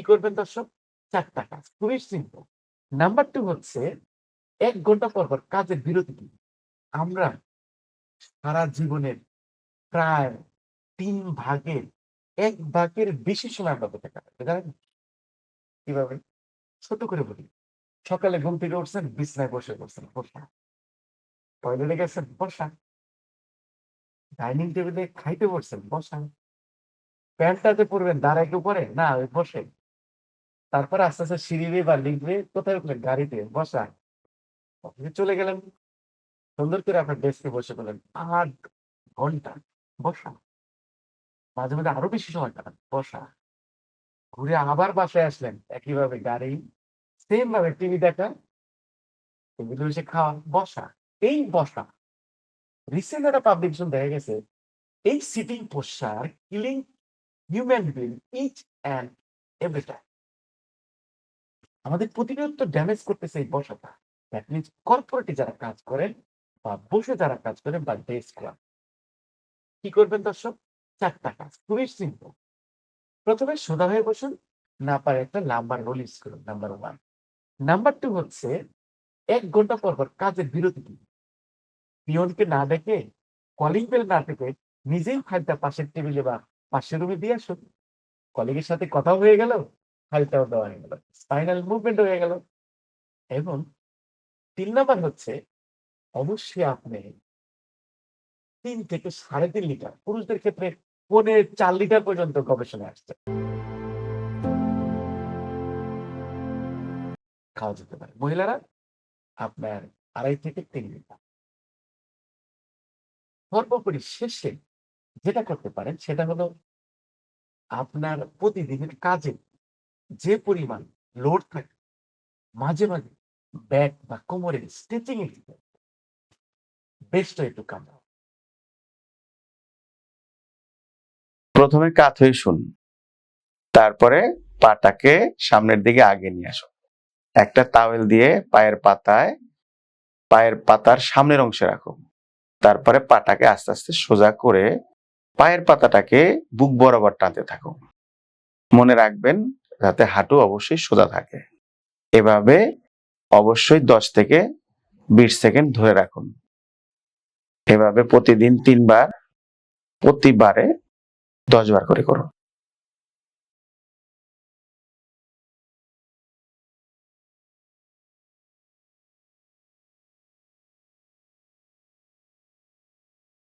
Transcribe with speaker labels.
Speaker 1: কি করবেন দর্শক? চারটা কাজ, খুবই সিম্পল নাম্বার টু হচ্ছে, এক ঘণ্টা পর পর কাজের বিরতি দিন আমরা সারা জীবনের প্রায় তিন ভাগের, এক ভাগের বেশি সময় আমরা বসে কাটাই জানেন কীভাবে? ছোট করে বলি। সকালে ঘুম থেকে উঠছেন, বিছনায় বসে পড়ছেন বসা। টয়লেটে গেছেন, বসা। ডাইনিং টেবিলে খাইতে বসছেন, বসা। প্যান্টটাতে পরবেন, দাঁড়াইতে পরে না বসে। তারপরে আস্তে আস্তে সিঁড়ি বা লিখবে কোথায় উঠলেন গাড়িতে, বসা। অফিসে চলে গেলেন। সুন্দর করে আপনার ডেস্কে বসে বলেন আট ঘণ্টা বসা। মাঝে মাঝে আরও বেশি সময় কাটান, বসা। ঘুরে আবার বাসায় আসলেন। একইভাবে গাড়ি সেম ভাবে টিভি দেখা টেবিলে বসে খাওয়া, বসা। এই বসা। রিসেন্ট একটা পাবলিকেশন দেখা গেছে। এই sitting poster killing human being each and every time আমাদের প্রতিনিয়ত ড্যামেজ করতেছে এই বসাটা দ্যাট মিনস কর্পোরেটে যারা কাজ করেন বা বসে যারা কাজ করেন বা ডেস্ক করেন কি করবেন দর্শক? চারটা কাজ। খুবই সিম্পল প্রথমে সোজা হয়ে বসুন। না পারে একটা নাম্বার রোল ইউজ করুন নাম্বার ওয়ান নাম্বার টু হচ্ছে এক ঘণ্টা পর পর কাজের বিরতি। দিন পিয়নকে না দেখে কলিং বেল না থেকে নিজেই ফাইলটা পাশের টেবিলে বা পাশের রুমে দিয়ে আসুন। কলিগের সাথে কথা হয়ে গেল। ফাইলটাও দেওয়া হয়ে গেল। স্পাইনাল মুভমেন্ট হয়ে গেল। এবং তিন নাম্বার হচ্ছে, অবশ্যই আপনি তিন থেকে সাড়ে তিন লিটার, পুরুষদের ক্ষেত্রে পৌনে চার লিটার পর্যন্ত গবেষণা আসছে। খাওয়া যেতে পারে। মহিলারা, আপনার আড়াই থেকে তিন লিটার। সর্বোপরি শেষে যেটা করতে পারেন, সেটা হলো আপনার প্রতিদিনের কাজে যে পরিমাণ লোড থাকে, মাঝে মাঝে ব্যাক বা কোমরের স্টিচিং এ দিতে বেস্ট একটু কামড়াও।
Speaker 2: প্রথমে কাত হয়ে শুন, তারপরে পাটাকে সামনের দিকে আগে নিয়ে আসো। একটা তাওয়েল দিয়ে পায়ের পাতায়, পায়ের পাতার সামনের অংশে রাখো। তারপরে পাটাকে আস্তে আস্তে সোজা করে পায়ের পাতাটাকে বুক বরাবর টানতে থাকো। মনে রাখবেন যাতে হাঁটু অবশ্যই সোজা থাকে। এভাবে অবশ্যই দশ থেকে বিশ সেকেন্ড ধরে রাখুন। এভাবে প্রতিদিন তিনবার, প্রতিবারে দশবার করে করুন।